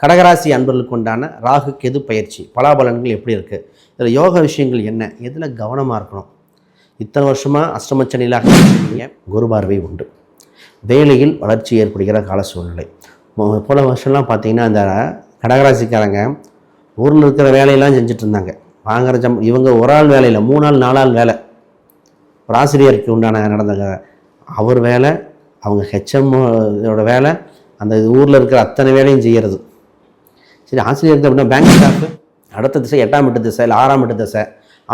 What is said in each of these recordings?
கடகராசி அன்பர்களுக்கு உண்டான ராகு கெது பயிற்சி பலாபலன்கள் எப்படி இருக்குது இதில் யோக விஷயங்கள் என்ன? எதில் கவனமாக இருக்கணும்? இத்தனை வருஷமாக அஷ்டமச்சனிலாக இருக்கீங்க குரு பார்வை உண்டு. வேலையில் வளர்ச்சி ஏற்படுகிற கால சூழ்நிலை. போன வருஷம்லாம் பார்த்திங்கன்னா இந்த கடகராசிக்காரங்க ஊரில் இருக்கிற வேலையெல்லாம் செஞ்சுட்டு இருந்தாங்க. வாங்குற ஜம் இவங்க ஒரு ஆள் வேலையில் மூணு நாள் நாலாள் வேலை. ஒரு ஆசிரியருக்கு உண்டான நடந்த அவர் வேலை அவங்க ஹெச்எம்மோட வேலை அந்த ஊரில் இருக்கிற அத்தனை வேலையும் செய்கிறது சரி ஆசிரியருக்கு அப்படின்னா பேங்க் ஸ்டாஃப் அடுத்த திசை எட்டாம் எட்டு திசை இல்லை ஆறாம் எட்டு திசை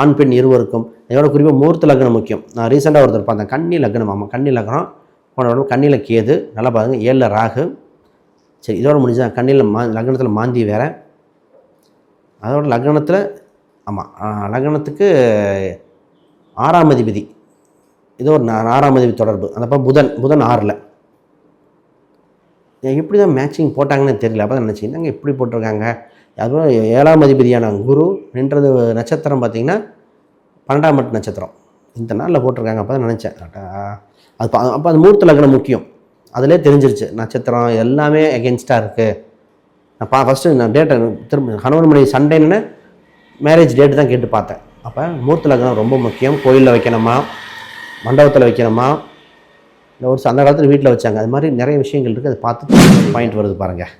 ஆண் பெண் இருவருக்கும். இதோட குறிப்பாக மூர்த்த லக்னம் முக்கியம். நான் ரீசெண்டாக ஒருத்தர் பார்த்தேன் கண்ணி லக்னம் ஆமாம் கண்ணி லக்னம். போன கண்ணியில் கேது நல்லா பாருங்க ஏழில் ராகு. சரி இதோட முடிஞ்சா கண்ணியில் மா லக்னத்தில் மாந்தி வேற. அதோட லக்னத்தில் ஆமாம் லக்னத்துக்கு ஆறாம் அதிபதி. இது ஒரு ஆறாம் அதிபதி தொடர்பு. அந்த புதன் புதன் ஆறில். எப்படி தான் மேட்சிங் போட்டாங்கன்னு தெரியல. அப்போ தான் நினச்சி என்னங்க இப்படி போட்டிருக்காங்க? அதுவும் ஏழாம் அதிபதியான குரு நின்றது நட்சத்திரம் பார்த்திங்கன்னா பன்னெண்டாம் மட்டு நட்சத்திரம். இந்த நாளில் போட்டிருக்காங்க அப்போ தான் நினச்சேன் அது அப்போ அது மூர்த்த லக்னம் முக்கியம். அதிலே தெரிஞ்சிருச்சு நட்சத்திரம் எல்லாமே எகென்ஸ்டாக இருக்குது நான் பா ஃபஸ்ட்டு நான் டேட்டை திரும்ப கணவன் மணி சண்டேன்னு மேரேஜ் டேட்டு தான் கேட்டு பார்த்தேன். அப்போ மூர்த்த லக்னம் ரொம்ப முக்கியம். கோயிலில் வைக்கணுமா? மண்டபத்தில் வைக்கணுமா? ஒரு அந்த காலத்தில் வீட்டில் வச்சாங்க. அது மாதிரி நிறைய விஷயங்கள் இருக்குது அதை பார்த்து பாயிண்ட் வருது பாருங்கள்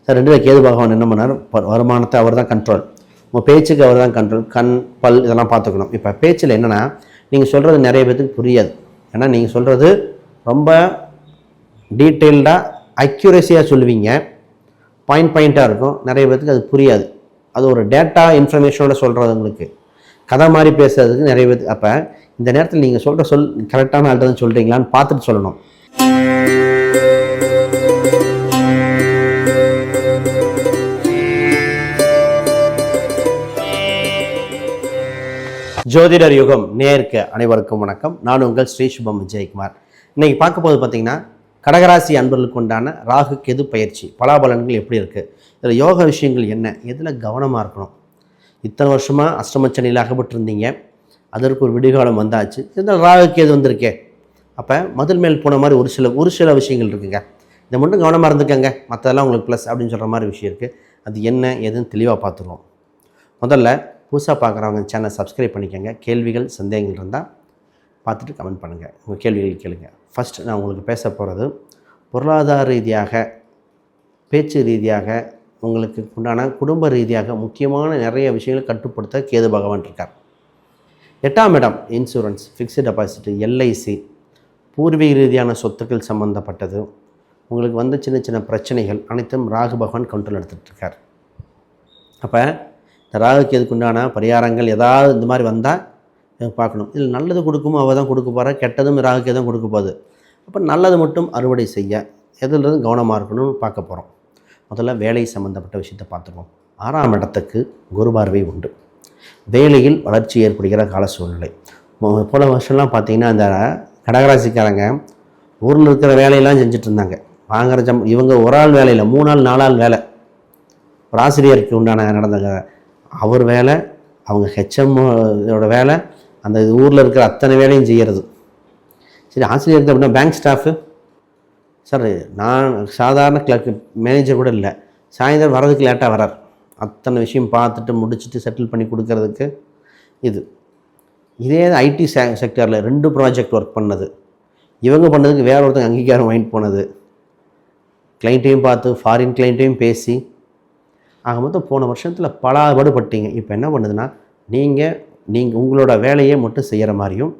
சார் ரெண்டு பேர் கேது பகவான் என்ன பண்ணார்? ப- வருமானத்தை அவர் தான் கண்ட்ரோல் உங்கள் பேச்சுக்கு அவர் தான் கண்ட்ரோல் கண் பல் இதெல்லாம் பார்த்துக்கணும். இப்போ பேச்சில் என்னென்னா நீங்கள் சொல்கிறது நிறைய பேத்துக்கு புரியாது. ஏன்னா நீங்கள் சொல்கிறது ரொம்ப டீட்டெயில்டாக அக்யூரஸியாக சொல்லுவீங்க. பாயிண்ட் பாயிண்ட்டாக இருக்கும். நிறைய பேத்துக்கு அது புரியாது. அது ஒரு டேட்டா இன்ஃபர்மேஷனோட சொல்கிறது உங்களுக்கு. கதை மாதிரி பேசுறதுக்கு நிறைய பேர் அப்போ இந்த நேரத்தில் நீங்கள் சொல்கிற சொல் கரெக்டான ஆள்கிட்ட தான் சொல்கிறீங்களான்னு பார்த்துட்டு சொல்லணும். ஜோதிடர் யுகம் நேர்க்க அனைவருக்கும் வணக்கம். நான் உங்கள் ஸ்ரீ சுபம் விஜயகுமார். இன்றைக்கி பார்க்க போது பார்த்தீங்கன்னா கடகராசி அன்பர்களுக்கு உண்டான ராகு கெது பயிற்சி. பலாபலன்கள் எப்படி இருக்குது இதில் யோக விஷயங்கள் என்ன? எதில் கவனமாக இருக்கணும்? இத்தனை வருஷமாக அஷ்டமச்சனியில் அகப்பட்டிருந்தீங்க. அதற்கு ஒரு விடுகாலம் வந்தாச்சு. இருந்தாலும் ராகு கேது வந்திருக்கே? அப்போ மதில் மேல் போன மாதிரி ஒரு சில ஒரு சில விஷயங்கள் இருக்குங்க. இதை மட்டும் கவனமாக இருந்துக்கங்க. மற்றதெல்லாம் உங்களுக்கு ப்ளஸ் அப்படின்னு சொல்கிற மாதிரி விஷயம் இருக்குது அது என்ன ஏதுன்னு தெளிவாக பார்த்துருவோம். முதல்ல புதுசாக பார்க்குறவங்க சேனல் சப்ஸ்கிரைப் பண்ணிக்கோங்க. கேள்விகள் சந்தேகங்கள் இருந்தால் பார்த்துட்டு கமெண்ட் பண்ணுங்கள் உங்கள் கேள்விகள் கேளுங்க. ஃபஸ்ட் நான் உங்களுக்கு பேச போகிறது பொருளாதார ரீதியாக பேச்சு ரீதியாக உங்களுக்கு உண்டான குடும்ப ரீதியாக முக்கியமான நிறைய விஷயங்களை கட்டுப்படுத்த கேது பகவான் இருக்கார். எட்டாம் இடம் இன்சூரன்ஸ் ஃபிக்ஸ்டு டெபாசிட் எல்ஐசி பூர்வீக ரீதியான சொத்துக்கள் சம்மந்தப்பட்டது உங்களுக்கு வந்த சின்ன சின்ன பிரச்சனைகள் அனைத்தும் ராகு பகவான் கண்ட்ரோல் எடுத்துகிட்டு இருக்கார் அப்போ இந்த ராகுக்கு எதுக்கு உண்டான பரிகாரங்கள் ஏதாவது இந்த மாதிரி வந்தால் பார்க்கணும். இதில் நல்லது கொடுக்குமோ அவள் தான் கொடுக்க போகிறா கெட்டதும் ராகுக்கே தான் கொடுக்க போகுது. அப்போ நல்லது மட்டும் அறுவடை செய்ய எதுலேருந்து கவனமாக இருக்கணும்னு பார்க்க போகிறோம் முதல்ல வேலை சம்மந்தப்பட்ட விஷயத்தை பார்த்துருவோம் ஆறாம் இடத்துக்கு குரு பார்வை உண்டு. வேலையில் வளர்ச்சி ஏற்படுகிற கால சூழ்நிலை. போல போன வருஷம்லாம் பார்த்திங்கன்னா இந்த கடகராசிக்காரங்க ஊரில் இருக்கிற வேலையெல்லாம் செஞ்சுட்டு இருந்தாங்க வாங்குற ஜம் இவங்க ஒரு ஆள் வேலையில் மூணு ஆள் நாலு ஆள் வேலை. ஒரு ஆசிரியருக்கு உண்டான நடந்த அவர் வேலை அவங்க ஹெச்எம்மோட வேலை அந்த ஊரில் இருக்கிற அத்தனை வேலையும் செய்கிறது சரி ஆசிரியருக்கு அப்படின்னா பேங்க் ஸ்டாஃபு சார் நான் சாதாரண கிளர்க்கு மேனேஜர் கூட இல்லை. சாயந்தரம் வர்றதுக்கு லேட்டாக வரார் அத்தனை விஷயம் பார்த்துட்டு முடிச்சுட்டு செட்டில் பண்ணி கொடுக்கறதுக்கு இது. இதே ஐடி செ செக்டரில் ரெண்டு ப்ராஜெக்ட் ஒர்க் பண்ணது. இவங்க பண்ணதுக்கு வேற ஒருத்தங்க அங்கீகாரம் வாங்கிட்டு போனது. கிளைண்ட்டையும் பார்த்து ஃபாரின் கிளைண்ட்டையும் பேசி. ஆக மொத்தம் போன வருஷத்தில் பலாபாடு பட்டீங்க இப்போ என்ன பண்ணுதுன்னா நீங்கள் நீங்கள் உங்களோட வேலையை மட்டும் செய்கிற மாதிரியும்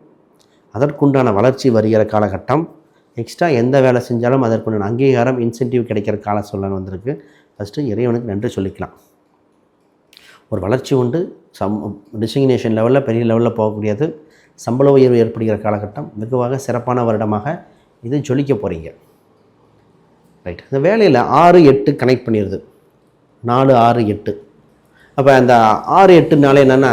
அதற்குண்டான வளர்ச்சி வருகிற காலகட்டம் எக்ஸ்ட்ரா எந்த வேலை செஞ்சாலும் அதற்குண்டான அங்கீகாரம் இன்சென்டிவ் கிடைக்கிற கால சூழல் வந்திருக்கு. ஃபஸ்ட்டு இறைவனுக்கு நன்றி சொல்லிக்கலாம். ஒரு வளர்ச்சி உண்டு. சம் டிசிக்னேஷன் லெவலில் பெரிய லெவலில் போகக்கூடியது. சம்பள உயர்வு ஏற்படுகிற காலகட்டம். வெகுவாக சிறப்பான வருடமாக இது ஜொலிக்க போகிறீங்க ரைட் இந்த வேலையில் ஆறு எட்டு கனெக்ட் பண்ணிடுது. நாலு ஆறு எட்டு. அப்போ அந்த ஆறு எட்டுனால என்னென்னா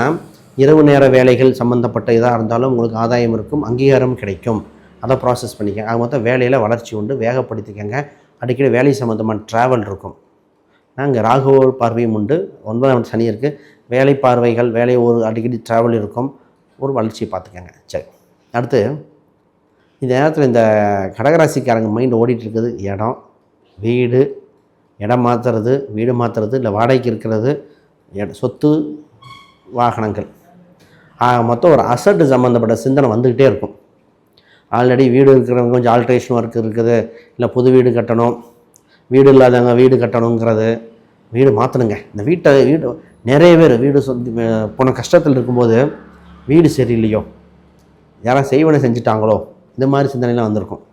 இரவு நேர வேலைகள் சம்மந்தப்பட்ட இதாக இருந்தாலும் உங்களுக்கு ஆதாயம் இருக்கும் அங்கீகாரம் கிடைக்கும். அதை ப்ராசஸ் பண்ணிக்க. அது மொத்தம் வேலையில் வளர்ச்சி உண்டு. வேகப்படுத்திக்கங்க. அடிக்கடி வேலை சம்மந்தமான ட்ராவல் இருக்கும். நாங்கள் ராகுவ பார்வையும் உண்டு. ஒன்பதாம் சனி இருக்குது வேலை பார்வைகள் வேலை ஒரு அடிக்கடி ட்ராவல் இருக்கும். ஒரு வளர்ச்சியை பார்த்துக்கோங்க. சரி. அடுத்து இந்த நேரத்தில் இந்த கடகராசிக்காரங்க மைண்டு ஓடிட்டு இருக்குது. இடம் வீடு இடம் மாற்றுறது வீடு மாற்றுறது இல்லை வாடகைக்கு இருக்கிறது சொத்து வாகனங்கள். ஆக மொத்தம் ஒரு அசட்டு சம்மந்தப்பட்ட சிந்தனை வந்துக்கிட்டே இருக்கும். ஆல்ரெடி வீடு இருக்கிறவங்க கொஞ்சம் ஆல்ட்ரேஷன் ஒர்க் இருக்குது. இல்லை புது வீடு கட்டணும். வீடு இல்லாதவங்க வீடு கட்டணுங்கிறது வீடு மாற்றணுங்க இந்த வீட்டை வீடு நிறைய பேர் வீடு சொந்த போன கஷ்டத்தில் இருக்கும்போது வீடு சரியில்லையோ? யாரும் செய்வனை செஞ்சுட்டாங்களோ? இந்த மாதிரி சிந்தனைலாம் வந்திருக்கும்.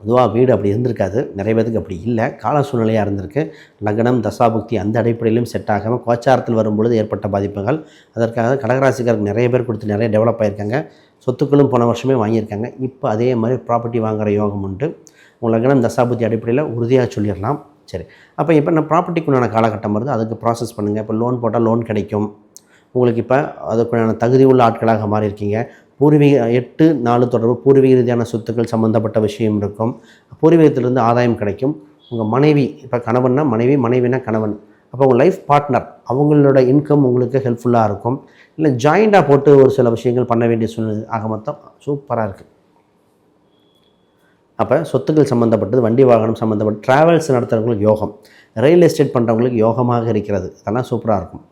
பொதுவாக வீடு அப்படி இருந்திருக்காது. நிறைய பேருக்கு அப்படி இல்லை. கால சூழ்நிலையாக இருந்திருக்கு. லக்னம் தசாபுக்தி அந்த அடிப்படையிலும் செட் ஆகாமல் கோச்சாரத்தில் வரும்பொழுது ஏற்பட்ட பாதிப்புகள். அதற்காக கடகராசிக்காரருக்கு நிறைய பேர் கொடுத்து நிறைய டெவலப் ஆகியிருக்காங்க சொத்துக்களும் போன வருஷமே வாங்கியிருக்காங்க. இப்போ அதே மாதிரி ப்ராப்பர்ட்டி வாங்குகிற யோகம் உண்டு. உங்கள் லக்னம் தசாபுத்தி அடிப்படையில் உறுதியாக சொல்லிடலாம். சரி. அப்போ இப்போ நான் ப்ராப்பர்ட்டிக்குண்டான காலகட்டம் வருது. அதுக்கு ப்ராசஸ் பண்ணுங்கள் இப்போ லோன் போட்டால் லோன் கிடைக்கும். உங்களுக்கு இப்போ அதுக்குண்டான தகுதி உள்ள ஆட்களாக மாறி இருக்கீங்க பூர்வீக எட்டு நாலு தொடர்பு பூர்வீக ரீதியான சொத்துக்கள் சம்மந்தப்பட்ட விஷயம் இருக்கும். பூர்வீகத்திலிருந்து ஆதாயம் கிடைக்கும். உங்கள் மனைவி இப்போ கணவன்னா மனைவி மனைவினா கணவன். அப்போ உங்கள் லைஃப் பார்ட்னர் அவங்களோட இன்கம் உங்களுக்கு ஹெல்ப்ஃபுல்லாக இருக்கும். இல்லை ஜாயிண்டாக போட்டு ஒரு சில விஷயங்கள் பண்ண வேண்டிய சூழ்நிலை ஆக மொத்தம் சூப்பராக இருக்குது அப்போ சொத்துக்கள் சம்மந்தப்பட்டது வண்டி வாகனம் சம்மந்தப்பட்ட ட்ராவல்ஸ் நடத்துகிறவங்களுக்கு யோகம். ரியல் எஸ்டேட் பண்ணுறவங்களுக்கு யோகமாக இருக்கிறது. அதெல்லாம் சூப்பராக இருக்கும்.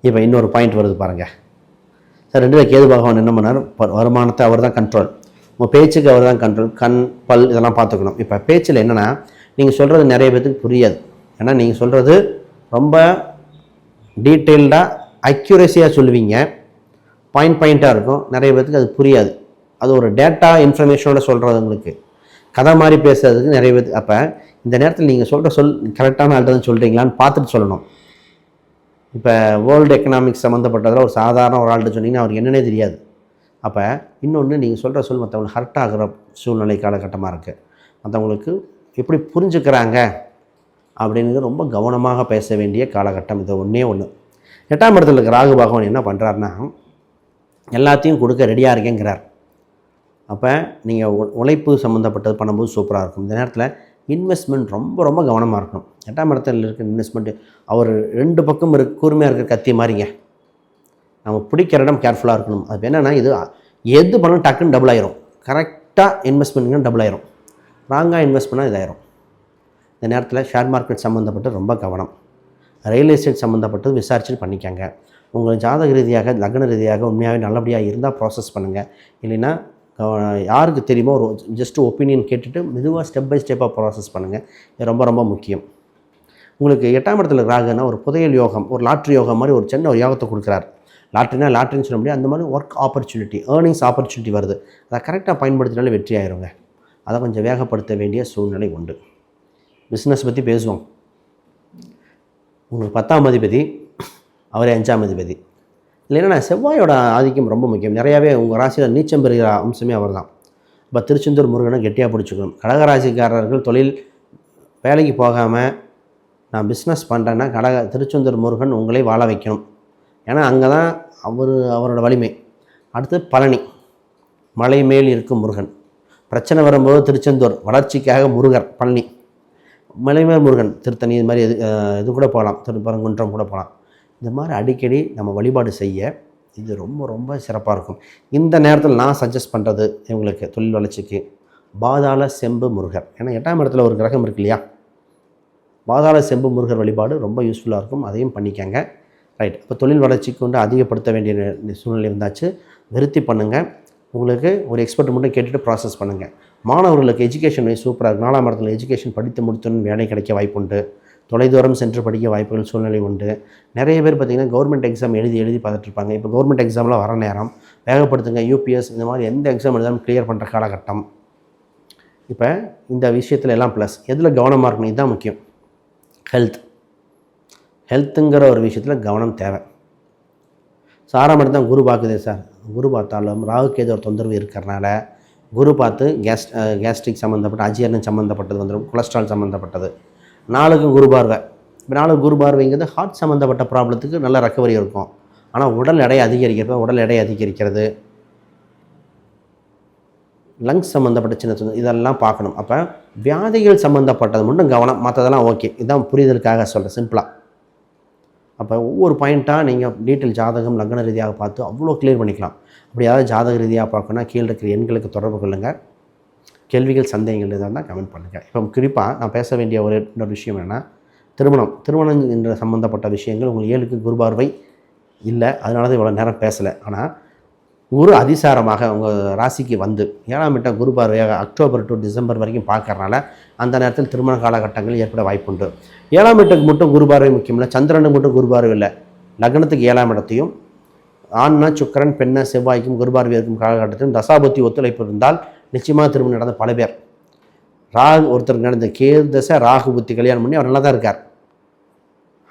இப்போ இன்னொரு பாயிண்ட் வருது பாருங்கள் சார் ரெண்டு கேது பகவான் என்ன பண்ணார்? ப- வருமானத்தை அவர் தான் கண்ட்ரோல் உங்கள் பேச்சுக்கு அவர் தான் கண்ட்ரோல் கண் பல் இதெல்லாம் பார்த்துக்கணும். இப்போ பேச்சில் என்னென்னா நீங்கள் சொல்கிறது நிறைய பேர்த்துக்கு புரியாது. ஏன்னா நீங்கள் சொல்கிறது ரொம்ப டீட்டெயில்டாக அக்யூரஸியாக சொல்லுவீங்க. பாயிண்ட் பாயிண்ட்டாக இருக்கும். நிறைய பேர்த்துக்கு அது புரியாது. அது ஒரு டேட்டா இன்ஃபர்மேஷனோட சொல்கிறவங்களுக்கு கதை மாதிரி பேசுறதுக்கு நிறைய பேர் அப்போ இந்த நேரத்தில் நீங்கள் சொல்கிற சொல் கரெக்டான ஆள்கிட்ட சொல்கிறீங்களான்னு பார்த்துட்டு சொல்லணும். இப்போ வேர்ல்டு எக்கனாமிக்ஸ் சம்மந்தப்பட்டதில் ஒரு சாதாரண ஒரு ஆள்கிட்ட சொன்னீங்கன்னா அவருக்கு என்னன்னே தெரியாது. அப்போ இன்னொன்று நீங்கள் சொல்கிற சொல் மற்றவங்களுக்கு ஹர்ட் ஆகிற சூழ்நிலை காலகட்டமாக இருக்குது மற்றவங்களுக்கு எப்படி புரிஞ்சுக்கிறாங்க அப்படிங்கிறது ரொம்ப கவனமாக பேச வேண்டிய காலகட்டம் இது ஒன்றே ஒன்று எட்டாம் இடத்துல இருக்க ராகு பகவான் என்ன பண்ணுறாருன்னா எல்லாத்தையும் கொடுக்க ரெடியாக இருக்கேங்கிறார். அப்போ நீங்கள் உழைப்பு சம்மந்தப்பட்டது பண்ணும்போது சூப்பராக இருக்கும். இந்த நேரத்தில் இன்வெஸ்ட்மெண்ட் ரொம்ப ரொம்ப கவனமாக இருக்கணும். எட்டாம் இடத்துல இருக்க இன்வெஸ்ட்மெண்ட்டு அவர் ரெண்டு பக்கம் இருக்க கூர்மையாக இருக்கிற கத்தி மாதிரிங்க நம்ம பிடிக்கிற இடம் கேர்ஃபுல்லாக இருக்கணும். அது என்னென்னா இது எது பண்ணாலும் டக்குன்னு டபுள் ஆயிரும். கரெக்டாக இன்வெஸ்ட் டபுள் ஆயிரும். ராங்காக இன்வெஸ்ட் பண்ணால் இதாயிரும். இந்த நேரத்தில் ஷேர் மார்க்கெட் சம்மந்தப்பட்டு ரொம்ப கவனம். ரியல் எஸ்டேட் சம்மந்தப்பட்டது விசாரிச்சுட்டு பண்ணிக்கங்க. உங்கள் ஜாதக ரீதியாக லக்ன ரீதியாக உண்மையாகவே நல்லபடியாக இருந்தால் ப்ராசஸ் பண்ணுங்கள் இல்லைன்னா யாருக்கு தெரியுமோ ஒரு ஜஸ்ட் ஒப்பீனியன் கேட்டுட்டு மெதுவாக ஸ்டெப் பை ஸ்டெப்பாக ப்ராசஸ் பண்ணுங்கள் இது ரொம்ப ரொம்ப முக்கியம். உங்களுக்கு எட்டாம் இடத்துல ராகுனா ஒரு புதையல் யோகம் ஒரு லாட்ரி யோகம் மாதிரி ஒரு சின்ன ஒரு யோகத்தை கொடுக்குறாரு. லாட்ரினா லாட்ரின்னு சொல்ல முடியாது. அந்த மாதிரி ஒர்க் ஆப்பர்ச்சுனிட்டி ஏர்னிங்ஸ் ஆப்பர்ச்சுனிட்டி வருது. அதை கரெக்டாக பயன்படுத்தினாலே வெற்றி ஆயிருங்க. அதை கொஞ்சம் வேகப்படுத்த வேண்டிய சூழ்நிலை உண்டு. பிஸ்னஸ் பற்றி பேசுவோம். உங்களுக்கு பத்தாம் அதிபதி அவரே அஞ்சாம் அதிபதி. இல்லைன்னா செவ்வாயோட ஆதிக்கம் ரொம்ப முக்கியம். நிறையாவே உங்கள் ராசியில் நீச்சம் பெறுகிற அம்சமே அவர் தான் இப்போ திருச்செந்தூர் முருகனை கெட்டியாக பிடிச்சிக்கணும். கடகராசிக்காரர்கள் தொழில் வேலைக்கு போகாமல் நான் பிஸ்னஸ் பண்ணுறேன்னா கடக திருச்செந்தூர் முருகன் உங்களை வாழ வைக்கணும். ஏன்னா அங்கே தான் அவர் அவரோட வலிமை. அடுத்து பழனி. மலை மேல் இருக்கும் முருகன். பிரச்சனை வரும்போது திருச்செந்தூர் வளர்ச்சிக்காக முருகர் பழனி. மலைமேல் முருகன் திருத்தணி இது மாதிரி எது இது கூட போகலாம். திருப்பரங்குன்றம் கூட போகலாம். இந்த மாதிரி அடிக்கடி நம்ம வழிபாடு செய்ய இது ரொம்ப ரொம்ப சிறப்பாக இருக்கும். இந்த நேரத்தில் நான் சஜஸ்ட் பண்ணுறது இவங்களுக்கு தொழில் வளர்ச்சிக்கு பாதாள செம்பு முருகர். ஏன்னா எட்டாம் இடத்துல ஒரு கிரகம் இருக்கு இல்லையா? பாதாள செம்பு முருகர் வழிபாடு ரொம்ப யூஸ்ஃபுல்லாக இருக்கும். அதையும் பண்ணிக்கங்க. ரைட் இப்போ தொழில் வளர்ச்சிக்கு வந்து அதிகப்படுத்த வேண்டிய சூழ்நிலை இருந்தாச்சு. விருத்தி பண்ணுங்கள் உங்களுக்கு ஒரு எக்ஸ்பர்ட் மட்டும் கேட்டுட்டு ப்ராசஸ் பண்ணுங்கள் மாணவர்களுக்கு எஜுகேஷன் சூப்பராக நாலாம் இடத்துல எஜுகேஷன் படித்து முடித்தோன்னு வேலை கிடைக்க வாய்ப்புண்டு. தொலைதூரம் சென்று படிக்க வாய்ப்புகள் சூழ்நிலை உண்டு. நிறைய பேர் பார்த்திங்கன்னா கவர்மெண்ட் எக்ஸாம் எழுதி எழுதி பார்த்துட்ருப்பாங்க. இப்போ கவர்மெண்ட் எக்ஸாம்லாம் வர நேரம் வேகப்படுத்துங்க யூபிஎஸ் இந்த மாதிரி எந்த எக்ஸாம் எழுதாலும் கிளியர் பண்ணுற காலகட்டம். இப்போ இந்த விஷயத்துல எல்லாம் ப்ளஸ் எதில் கவனமாக இருக்கணும்? இதுதான் முக்கியம். ஹெல்த் ஹெல்த்துங்கிற ஒரு விஷயத்தில் கவனம் தேவை. சாரம் மட்டும் தான் குரு பார்க்குதே சார். குரு பார்த்தாலும் ராகுக்கு ஏதோ ஒரு தொந்தரவு இருக்கிறனால குரு பார்த்து கேஸ் கேஸ்ட்ரிக் சம்மந்தப்பட்ட அஜீரணம் சம்மந்தப்பட்டது வந்துடும் கொலஸ்ட்ரால் சம்மந்தப்பட்டது நாளுக்கு குரு பார்வை. இப்போ நாளுக்கு குரு பார்வைங்கிறது ஹார்ட் சம்மந்தப்பட்ட ப்ராப்ளத்துக்கு நல்ல ரெக்கவரி இருக்கும். ஆனால் உடல் எடை அதிகரிக்கிறப்ப உடல் எடை அதிகரிக்கிறது. லங்ஸ் சம்மந்தப்பட்ட சின்ன சின்ன இதெல்லாம் பார்க்கணும். அப்போ வியாதிகள் சம்மந்தப்பட்டது மட்டும் கவனம். மற்றதெல்லாம் ஓகே இதான் புரிதலுக்காக சொல்கிறேன் சிம்பிளாக அப்போ ஒவ்வொரு பாயிண்ட்டாக நீங்கள் டீட்டெயில் ஜாதகம் லக்ன ரீதியாக பார்த்து அவ்வளோ கிளியர் பண்ணிக்கலாம். அப்படி யாராவது ஜாதக ரீதியாக பார்க்கணும்னா கீழே இருக்கிற எண்களுக்கு தொடர்பு கொள்ளுங்கள் கேள்விகள் சந்தேகங்கள் எதாவது கமெண்ட் பண்ணுங்கள் இப்போ குறிப்பாக நான் பேச வேண்டிய ஒரு இன்னொரு விஷயம் என்னென்னா திருமணம். திருமணம் என்ற சம்மந்தப்பட்ட விஷயங்கள் உங்கள் ஏழுக்கு குருபார்வை இல்லை அதனால தான் இவ்வளோ நேரம் பேசலை. ஆனால் குரு அதிசாரமாக உங்கள் ராசிக்கு வந்து ஏழாம் இட்ட குரு பார்வையாக அக்டோபர் டு டிசம்பர் வரைக்கும் பார்க்கறனால அந்த நேரத்தில் திருமண காலகட்டங்கள் ஏற்பட வாய்ப்புண்டு. ஏழாம் இடத்துக்கு மட்டும் குரு பார்வை முக்கியம் இல்லை சந்திரனுக்கு மட்டும் குரு பார்வை இல்லை. லக்னத்துக்கு ஏழாம் இடத்தையும் ஆண்னா சுக்கரன் பெண்ணை செவ்வாய்க்கும் குருபார்வை இருக்கும் காலகட்டத்திலும் தசாபுத்தி ஒத்துழைப்பு இருந்தால் நிச்சயமாக திரும்ப நடந்த பல பேர். ராகு ஒருத்தருக்கு நடந்த கேது தசை ராகு புத்தி கல்யாணம் பண்ணி அவர் நல்லா தான் இருக்கார்.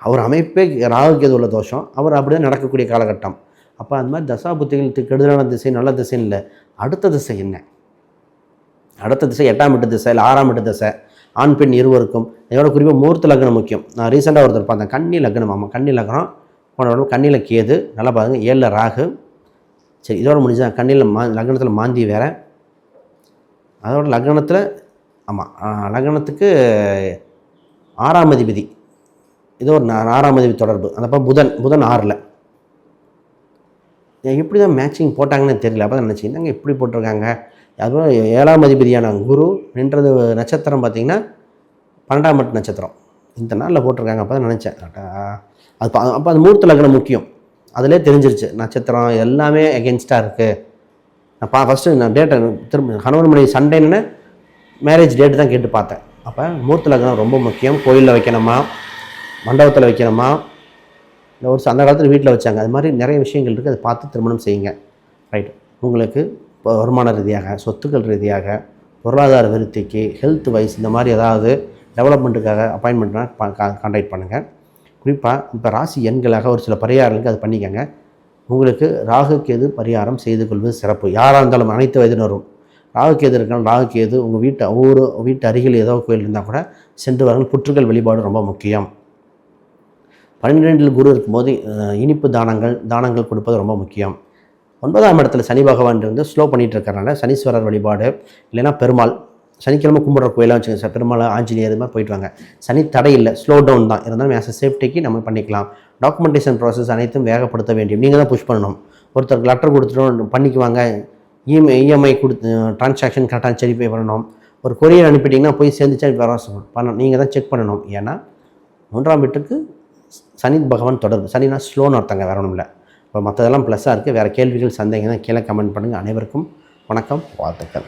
அவர் அமைப்பே ராகு கேது உள்ள தோஷம். அவர் அப்படியே நடக்கக்கூடிய காலகட்டம். அப்போ அந்த மாதிரி தசா புத்திகளுக்கு கெடுதலான திசை நல்ல திசைன்னு இல்லை. அடுத்த திசை என்ன? அடுத்த திசை எட்டாம் எட்டு திசை இல்லை ஆறாம் எட்டு திசை. ஆண் பெண் இருவருக்கும். இதோட குறிப்பாக மூர்த்த லக்னம் முக்கியம். நான் ரீசெண்டாக ஒருத்தர் பார்த்தேன். கன்னி லக்னம் ஆமாம் கன்னி லக்னம். போன கண்ணியில் கேது. நல்லா பாருங்கள் ஏழில் ராகு. சரி இதோட முடிஞ்சால் கண்ணியில் மா லக்னத்தில் மாந்தி வேறு. அதோட லக்னத்தில் ஆமாம் லக்னத்துக்கு ஆறாம் அதிபதி. இது ஒரு ஆறாம் அதிபதி தொடர்பு. அதப்போ புதன் புதன் ஆறில். எப்படி தான் மேட்சிங் போட்டாங்கன்னு தெரியல. அப்போ தான் நினச்சி என்னங்க இப்படி போட்டிருக்காங்க? அதுவும் ஏழாம் அதிபதியான குரு நின்றது நட்சத்திரம் பார்த்தீங்கன்னா பன்னெண்டாம் மட்டு நட்சத்திரம். இந்த நாளில் போட்டிருக்காங்க அப்போ தான் நினச்சேன் அது அப்போ அது மூர்த்த லக்னம் முக்கியம். அதிலே தெரிஞ்சிருச்சு நட்சத்திரம் எல்லாமே எகென்ஸ்டாக இருக்குது நான் பா ஃபஸ்ட்டு நான் டேட்டை திரும்ப கணவன் மனைவி சண்டேன்னு மேரேஜ் டேட்டு தான் கேட்டு பார்த்தேன். அப்போ மூர்த்த லக்னம் ரொம்ப முக்கியம். கோயிலில் வைக்கணுமா? மண்டபத்தில் வைக்கணுமா? இல்லை ஒரு அந்த காலத்தில் வீட்டில் வச்சாங்க. அது மாதிரி நிறைய விஷயங்கள் இருக்குது அதை பார்த்து திருமணம் செய்யுங்க. ரைட் உங்களுக்கு இப்போ வருமான ரீதியாக சொத்துக்கள் ரீதியாக பொருளாதார விருத்திக்கு ஹெல்த் வைஸ் இந்த மாதிரி ஏதாவது டெவலப்மெண்ட்டுக்காக அப்பாயின்மெண்ட்னா கான்டாக்ட் பண்ணுங்கள் குறிப்பாக இப்போ ராசி எண்களாக ஒரு சில பரிகாரங்களுக்கு அது பண்ணிக்கங்க. உங்களுக்கு ராகு கேது பரிகாரம் செய்து கொள்வது சிறப்பு. யாராக இருந்தாலும் அனைத்து வயதினரும் ராகு கேது இருக்கலாம் ராகு கேது உங்கள் வீட்டு ஒவ்வொரு வீட்டு அருகில் ஏதோ கோயில் இருந்தால் கூட சென்று வாருங்கள் புற்றுகள் வழிபாடு ரொம்ப முக்கியம். பன்னிரெண்டில் குரு இருக்கும்போது இனிப்பு தானங்கள் தானங்கள் கொடுப்பது ரொம்ப முக்கியம். ஒன்பதாம் இடத்துல சனி பகவான் இருந்து ஸ்லோ பண்ணிகிட்டு இருக்கிறனால சனீஸ்வரர் வழிபாடு இல்லைன்னா பெருமாள் சனிக்கிழமை கும்பிட்ற கோயிலாக வச்சுக்கோங்க சார் பெருமாள் ஆஞ்சநேயர் இது மாதிரி போயிட்டு வாங்க. சனி தடை இல்லை ஸ்லோ டவுன் தான். இருந்தாலும் ஆஸ் சேஃப்டிக்கு நம்ம பண்ணிக்கலாம். டாக்குமெண்டேஷன் ப்ராசஸ் அனைத்தும் வேகப்படுத்த வேண்டும். நீங்கள் தான் புஷ் பண்ணணும். ஒருத்தருக்கு லெட்டர் கொடுத்துட்டோம் பண்ணிக்குவாங்க. இஎம்ஐ இஎம்ஐ கொடுத்து ட்ரான்சாக்ஷன் கரெக்டாக சரி போய் பண்ணணும். ஒரு கொரியர் அனுப்பிட்டிங்கன்னா போய் சேர்ந்துச்சா வர பண்ணணும் நீங்கள் தான் செக் பண்ணணும். ஏன்னா மூன்றாம் வீட்டுக்கு சனி பகவான் தொடர்பு. சனினா ஸ்லோன்னு ஒருத்தங்க வேற ஒன்றும் இல்லை. இப்போ மற்றதெல்லாம் ப்ளஸ்ஸாக இருக்குது வேறு கேள்விகள் சந்தேகம் கீழே கமெண்ட் பண்ணுங்கள் அனைவருக்கும் வணக்கம். வாழ்த்துக்கள்.